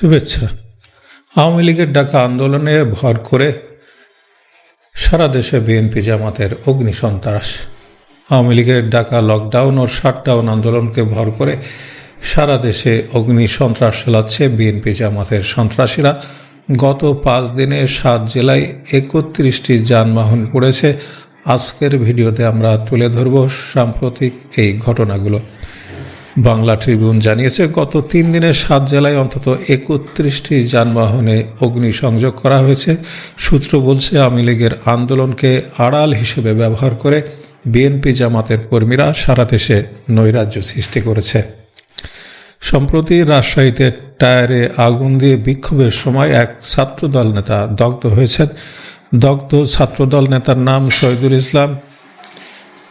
শুভেচ্ছা। আওয়ামী লীগের ডাকা আন্দোলনে ভর করে সারা দেশে বিএনপি জামাতের অগ্নিসন্ত্রাস আওয়ামী লীগের ডাকা লকডাউন ও শাটডাউন আন্দোলনকে ভর করে সারা দেশে অগ্নি সন্ত্রাস চালাচ্ছে বিএনপি জামাতের সন্ত্রাসীরা। গত পাঁচ দিনে সাত জেলায় একত্রিশটি যানবাহন পড়েছে। আজকের ভিডিওতে আমরা তুলে ধরব সাম্প্রতিক এই ঘটনাগুলো। বাংলা ট্রিবিউন জানিয়েছে, গত তিন দিনে সাত জেলায় অন্তত একত্রিশটি যানবাহনে অগ্নিসংযোগ করা হয়েছে। সূত্র বলছে, আওয়ামী লীগের আন্দোলনকে আড়াল হিসেবে ব্যবহার করে বিএনপি জামাতের কর্মীরা সারা দেশে নৈরাজ্য সৃষ্টি করেছে। সম্প্রতি রাজশাহীতে টায়ারে আগুন দিয়ে বিক্ষোভের সময় এক ছাত্রদল নেতা দগ্ধ হয়েছেন। দগ্ধ ছাত্রদল নেতার নাম শহীদুল ইসলাম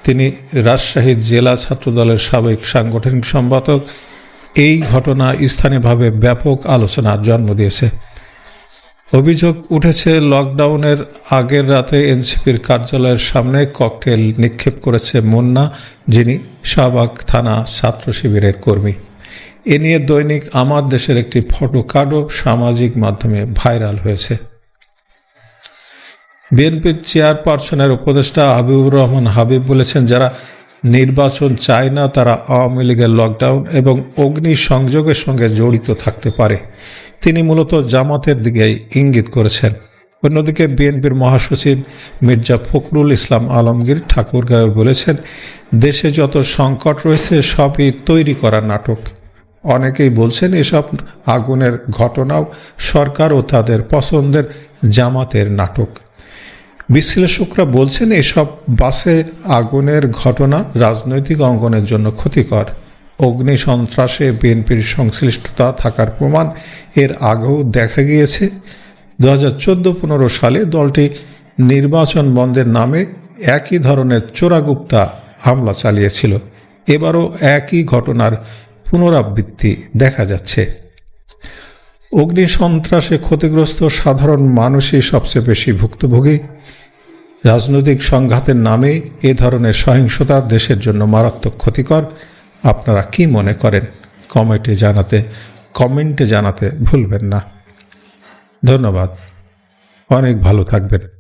তিনি রাজশাহী জেলা ছাত্রদলের সাবেক সাংগঠনিক সম্পাদক। এই ঘটনা স্থানীয়ভাবে ব্যাপক আলোচনার জন্ম দিয়েছে। অভিযোগ উঠেছে, লকডাউনের আগের রাতে এনসিপির কার্যালয়ের সামনে ককটেল নিক্ষেপ করেছে মুন্না, যিনি শাহবাগ থানা ছাত্র শিবিরের কর্মী। এ নিয়ে দৈনিক আমার দেশের একটি ফটো কার্ডও সামাজিক মাধ্যমে ভাইরাল হয়েছে। বিএনপির চেয়ারপারসনের উপদেষ্টা হাবিবুর রহমান হাবিব বলেছেন, যারা নির্বাচন চায় না, তারা আওয়ামী লীগের লকডাউন এবং অগ্নি সংযোগের সঙ্গে জড়িত থাকতে পারে। তিনি মূলত জামাতের দিকেই ইঙ্গিত করেছেন। অন্যদিকে বিএনপির মহাসচিব মির্জা ফখরুল ইসলাম আলমগীর ঠাকুরগাঁও বলেছেন, দেশে যত সংকট রয়েছে, সবই তৈরি করা নাটক। অনেকেই বলছেন, এসব আগুনের ঘটনাও সরকার ও তাদের পছন্দের জামাতের নাটক। বিশ্লেষকরা বলছেন এসব বাসে আগুনের ঘটনা রাজনৈতিক অঙ্গনের জন্য ক্ষতিকর। অগ্নি সন্ত্রাসে বিএনপির সংশ্লিষ্টতা থাকার প্রমাণ এর আগেও দেখা গিয়েছে। দু হাজার চোদ্দ পনেরো সালে দলটি নির্বাচন বন্ধের নামে একই ধরনের চোরাগুপ্তা হামলা চালিয়েছিল। এবারও একই ঘটনার পুনরাবৃত্তি দেখা যাচ্ছে। অগ্নি সন্ত্রাসে ক্ষতিগ্রস্ত সাধারণ মানুষই সবচেয়ে বেশি ভুক্তভোগী। রাজনৈতিক সংঘাতের নামে এ ধরনের সহিংসতা দেশের জন্য মারাত্মক ক্ষতিকর। আপনারা কি মনে করেন? কমেন্টে জানাতে কমেন্টে জানাতে ভুলবেন না। ধন্যবাদ। অনেক ভালো থাকবেন।